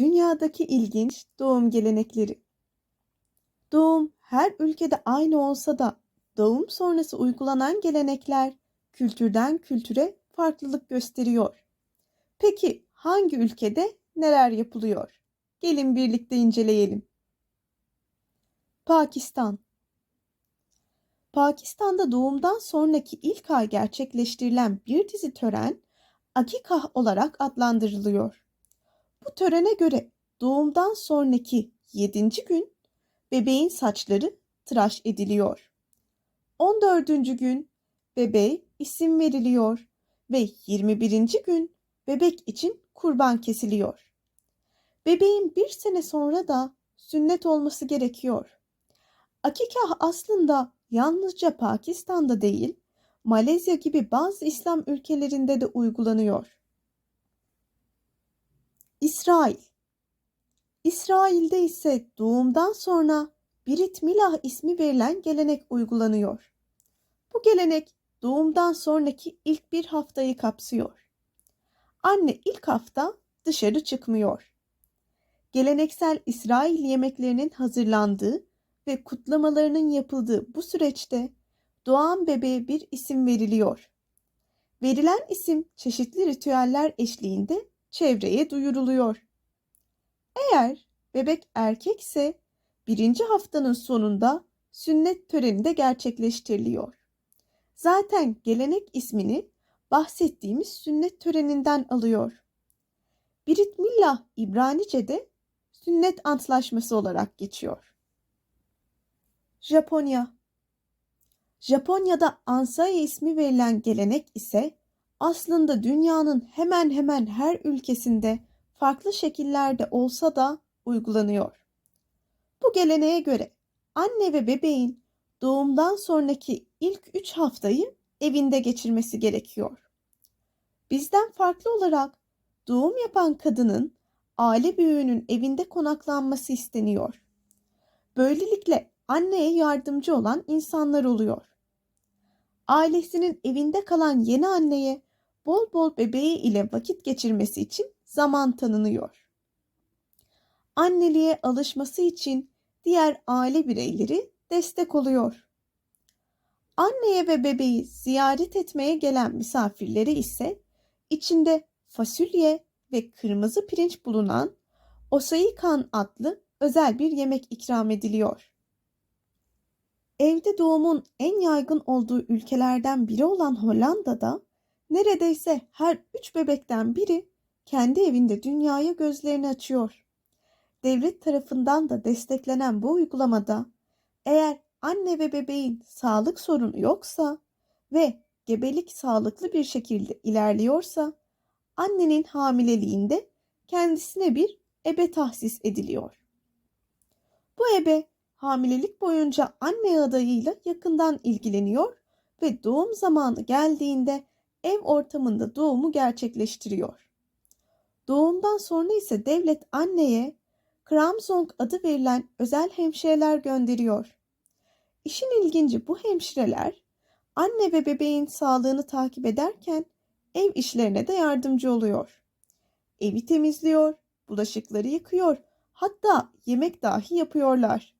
Dünyadaki ilginç doğum gelenekleri. Doğum her ülkede aynı olsa da doğum sonrası uygulanan gelenekler kültürden kültüre farklılık gösteriyor. Peki hangi ülkede neler yapılıyor? Gelin birlikte inceleyelim. Pakistan Pakistan'da doğumdan sonraki ilk ay gerçekleştirilen bir dizi tören akikah olarak adlandırılıyor. Bu törene göre doğumdan sonraki 7. gün bebeğin saçları tıraş ediliyor. 14. gün bebeğe isim veriliyor ve 21. gün bebek için kurban kesiliyor. Bebeğin bir sene sonra da sünnet olması gerekiyor. Akikah aslında yalnızca Pakistan'da değil, Malezya gibi bazı İslam ülkelerinde de uygulanıyor. İsrail İsrail'de ise doğumdan sonra Brit Milah ismi verilen gelenek uygulanıyor. Bu gelenek doğumdan sonraki ilk bir haftayı kapsıyor. Anne ilk hafta dışarı çıkmıyor. Geleneksel İsrail yemeklerinin hazırlandığı ve kutlamalarının yapıldığı bu süreçte doğan bebeğe bir isim veriliyor. Verilen isim çeşitli ritüeller eşliğinde çevreye duyuruluyor. Eğer bebek erkekse birinci haftanın sonunda sünnet töreni de gerçekleştiriliyor. Zaten gelenek ismini bahsettiğimiz sünnet töreninden alıyor. Brit Millah İbranice'de sünnet antlaşması olarak geçiyor. Japonya Japonya'da Ansai ismi verilen gelenek ise aslında dünyanın hemen hemen her ülkesinde farklı şekillerde olsa da uygulanıyor. Bu geleneğe göre anne ve bebeğin doğumdan sonraki ilk 3 haftayı evinde geçirmesi gerekiyor. Bizden farklı olarak doğum yapan kadının aile büyüğünün evinde konaklanması isteniyor. Böylelikle anneye yardımcı olan insanlar oluyor. Ailesinin evinde kalan yeni anneye bol bol bebeği ile vakit geçirmesi için zaman tanınıyor. Anneliğe alışması için diğer aile bireyleri destek oluyor. Anneye ve bebeği ziyaret etmeye gelen misafirlere ise içinde fasulye ve kırmızı pirinç bulunan osaikan adlı özel bir yemek ikram ediliyor. Evde doğumun en yaygın olduğu ülkelerden biri olan Hollanda'da neredeyse her üç bebekten biri kendi evinde dünyaya gözlerini açıyor. Devlet tarafından da desteklenen bu uygulamada eğer anne ve bebeğin sağlık sorunu yoksa ve gebelik sağlıklı bir şekilde ilerliyorsa annenin hamileliğinde kendisine bir ebe tahsis ediliyor. Bu ebe hamilelik boyunca anne adayıyla yakından ilgileniyor ve doğum zamanı geldiğinde ev ortamında doğumu gerçekleştiriyor. Doğumdan sonra ise devlet anneye Kramzong adı verilen özel hemşireler gönderiyor. İşin ilginci bu hemşireler anne ve bebeğin sağlığını takip ederken ev işlerine de yardımcı oluyor. Evi temizliyor, bulaşıkları yıkıyor, hatta yemek dahi yapıyorlar.